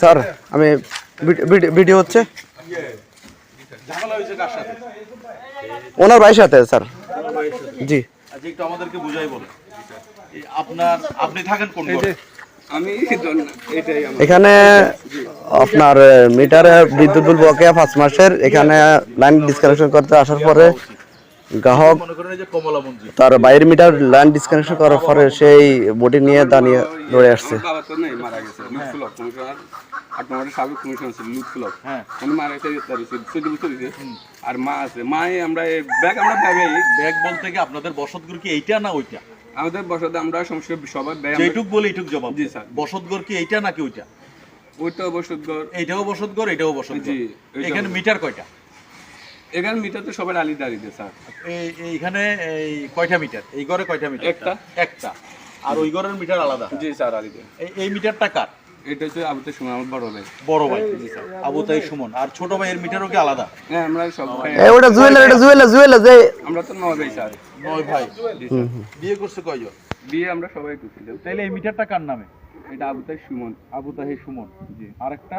Sir আমি ভিড- ভিড- video হচ্ছে। ঝামেলা হয়েছে কার সাথে ওনার ভাইয়ের সাথে স্যার। জি। আচ্ছা একটু আমাদেরকে বুঝাই বলে আপনার আপনি থাকেন কোন ঘরে? আমি জন- এটাই আমার। এখানে আপনার মিটারে বিদ্যুৎ বিল বকেয়া পাঁচ মাসের এখানে লাইন ডিসকানেকশন করতে আসার পরে গ্রাহক তার বাইরের মিটার লাইন ডিসকানেকশন করার পরে সেই বডি নিয়ে দাঁড়িয়ে দৌড়ে আসছে। হ্যাঁ। উনি মারা গেছে তার চোদ্দ বছর হয়েছে আর মা আছে। মায়ে আমরা ব্যাগ আমরা ব্যাগ বলতে কি আপনাদের বসতঘর কি এইটা না ওইটা? আমাদের বসাতে আমরা সমস্যা সবাই যেটুক বলে এইটুক জবাব। জি, স্যার। বসতঘর কি এইটা নাকি ওইটা? এইটাও এটাও। এখানে মিটার কয়টা? এখানে মিটার তো সবার আলি দাঁড়িয়ে স্যার এইখানে এই কয়টা মিটার? এই ঘরে কয়টা মিটার? একটা। একটা। আর ওই ঘরের মিটার আলাদা? জি স্যার আলিতে এই- এই মিটারটা কার? এটা হচ্ছে আবুতে সময় আমার বড় ভাই। বড় ভাই আবু তাই সুমন। আর ছোট ভাইয়ের মিটারও কি আলাদা? হ্যাঁ আমরা সব ভাই এই ওটা জুয়েলার এটা জুয়েলার জুয়েলার যে আমরা তো নয় ভাই স্যার নয় ভাই। বিয়ে করছে কয়জন? বিয়ে আমরা সবাই করছিলাম তাইলে এই মিটারটা কার নামে? এটা আবুতে সুমন। আবু তাহি সুমন জি। আরেকটা?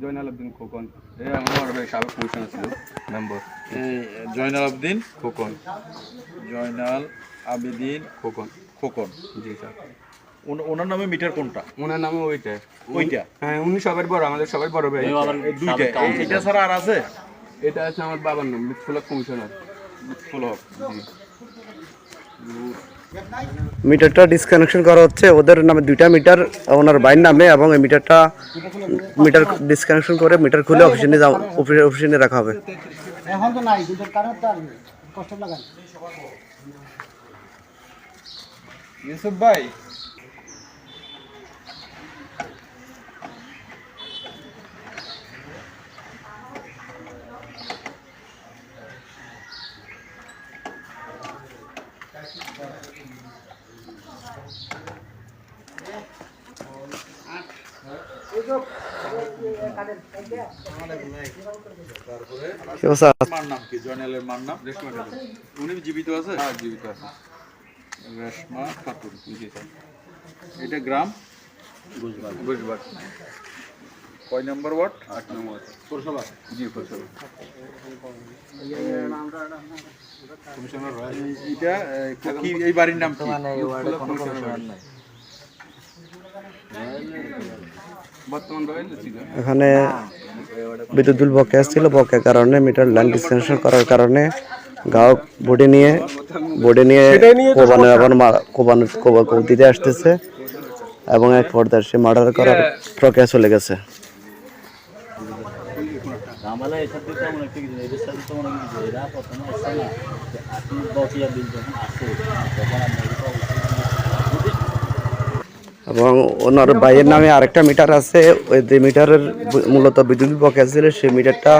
জয়নাল আব্দিন খোকন। এই আমার ভাই সাবেক কমিশনার ছিল মেম্বার জয়নাল আবদিন খোকন। জয়নাল আবেদিন খোকন। খোকন জি স্যার। ওন- ওনার নামে মিটার কোনটা? ওনার নামে ওইটা। ওইটা? হ্যাঁ উনি সবার বড় আমাদের সবাই বড় ভাই। দুইটা। এটা ছাড়া আর আছে? এটা আছে আমার বাবার নাম লুৎফুল্লাহ কমিশনার। ফুলক জি। মিটারটা ডিসকানেকশন করা হচ্ছে। ওদের নামে দুইটা মিটার ওনার বাইর নামে এবং এই মিটারটা মিটার ডিসকানেকশন করে মিটার খুলে অফিসে নিয়ে যাওয়া অফিসে অফিসে নিয়ে রাখা হবে। এখন তো নাই কিন্তু কারণ তো আর কষ্ট লাগান ইউসুফ ভাই কি নাম কি? জয়নালের মার নাম? রেশমা খাতুন। উনি জীবিত আছে? হ্যাঁ জীবিত আছে। রেশমা খাতুন এটা গ্রাম? বুঝবার কয় নম্বর ওয়ার্ড? আট নম্বর পৌরসভা। জি ফসল এই- কি এই বাড়ির নাম কি? বর্তমান রয়েল ছিল এখানে বিদ্যুৎ বিল বকেয়া ছিল বকেয়ার কারণে মিটার লাইন ডিসকানেকশন করার কারণে গ্রাহক বডি নিয়ে বডি নিয়ে কোবানো এবং মা- কোবানো কোবা কোব দিতে আসতেছে এবং এক পর্দার সে মার্ডার করার প্রক্রিয়া চলে গেছে। ঝামেলা এসব দিতে তেমন একটা কিছু এদের সাথে তেমন কিছু এরা প্রথমে আসছে না আপনি বকেয়া বিল যখন আসে তখন এবং ওনার ভাইয়ের নামে আরেকটা মিটার আছে। ওই যে মিটারের মূলত বিদ্যুৎ বকেয়া ছিল সেই মিটারটা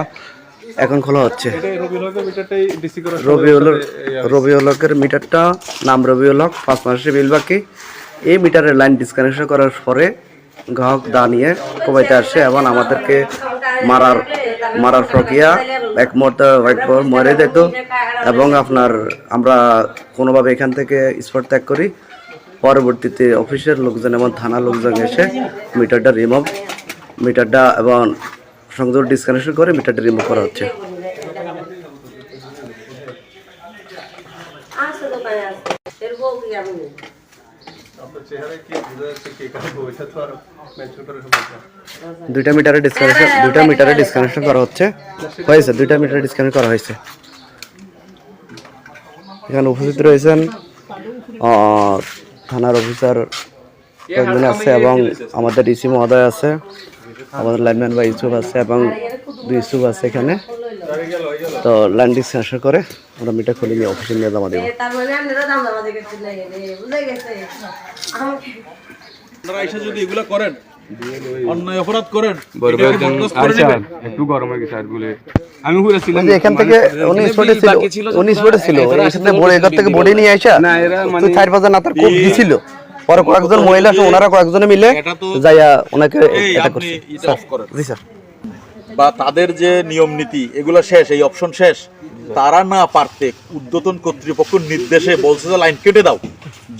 এখন খোলা হচ্ছে। রবিউল রবিউলকের মিটারটা নাম রবিউলক পাঁচ মাসের বিল বাকি। এই মিটারের লাইন ডিসকানেকশন করার পরে গ্রাহক দা নিয়ে কোবাইতে আসে এবং আমাদেরকে মারার মারার প্রক্রিয়া। এক মুহূর্তে মরে যেত। এবং আপনার আমরা কোনোভাবে এখান থেকে স্পট ত্যাগ করি। পরবর্তীতে অফিসের লোকজন এবং থানার লোকজন এসে মিটারটা রিমুভ মিটারটা এবং সংযোগ ডিসকানেকশন করে মিটারটা রিমুভ করা হচ্ছে। এর বউ কি না দুইটা মিটারে ডিসকানেকশন দুইটা মিটারে ডিসকানেকশন করা হচ্ছে। হয়েছে দুইটা মিটারে ডিসকানেক্ট করা হয়েছে। এখানে উপস্থিত রয়েছেন থানার অফিসার কয়েকজন আছে এবং আমাদের ডিসি মহোদয় আছে আমাদের লাইনম্যান বা ইউসুফ আছে এবং দুই ইউসুফ আছে এখানে। তো লাইন ডিসকানেকশন করে আমরা মিটা খুলে নিয়ে অফিসে নিয়ে জমা দেবো। মানে আপনারা এসে যদি এগুলা করেন অন্যায় অপরাধ করেন বড় এটা কি ভাই বরদাস্ত করে নেবেন? একটু গরম হয়ে গেছে বলে আমি ঘুরে ছিলাম এখান থেকে ছিল ছিল সাথে বড় বডি নিয়ে আসা না, এরা মানে- চার পাঁচজন নাতার কোপ দিছিল। পরে কয়েকজন মহিলা ওনারা কয়েকজনে মিলে যাইয়া ওনাকে এটা করছে। এটা অফ করেন। জি স্যার। বা তাদের যে নিয়ম নীতি, এগুলো শেষ, এই অপশন শেষ, তারা না পারতে উদ্যতন কর্তৃপক্ষ নির্দেশে বলছে যে লাইন কেটে দাও।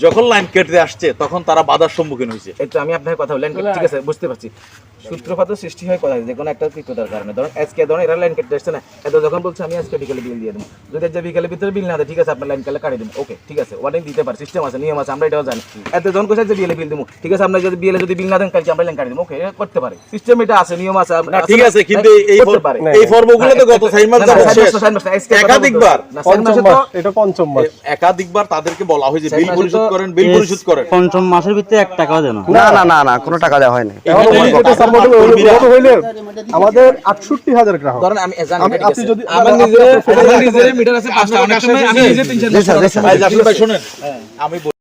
যখন লাইন কেটে আসছে, তখন তারা বাধার সম্মুখীন হয়েছে। একটু আমি আপনার কথা বললেন ঠিক আছে, বুঝতে পারছি। সূত্রপাত সৃষ্টি হয় কথা যে কোনো একটা কৃত্যতার কারণে। ধরুন আজকে ধরুন এরা লাইন কেটে আসছে না। এত যখন বলছে আমি আজকে বিকেলে বিল দিয়ে দেবো। যদি আজকে বিকেলের ভিতরে বিল না দেয় ঠিক আছে আপনার লাইন কালে কাটিয়ে দেবো। ওকে ঠিক আছে ওয়ার্নিং দিতে পারে সিস্টেম আছে নিয়ম আছে আমরা এটাও জানি। এত যখন কোথায় যে বিলে বিল দেবো। ঠিক আছে আপনার যদি বিলে যদি বিল না দেন কালকে আমরা লাইন কাটিয়ে দেবো। ওকে করতে পারে। সিস্টেম এটা আছে নিয়ম আছে না ঠিক আছে কিন্তু এই পারে। এই ফর্মগুলো তো গত চার মাস না, না, না, আজকে একাধিকবার। না, এটা পঞ্চম মাস। একাধিকবার তাদেরকে বলা হয়েছে বিল পরিশোধ করেন বিল পরিশোধ করেন। পঞ্চম মাসের ভিতরে এক টাকাও দেয় না। না না না না কোনো টাকা দেওয়া হয়নি এখন হইলে? আমাদের আটষট্টি হাজার গ্রাহক। আমি আমি- আপনি যদি- আমার নিজের আমার নিজের মিটার আছে পাঁচটা অনেক সময় আমি নিজে তিন চার। ভাই, শোনেন। আমি বলি-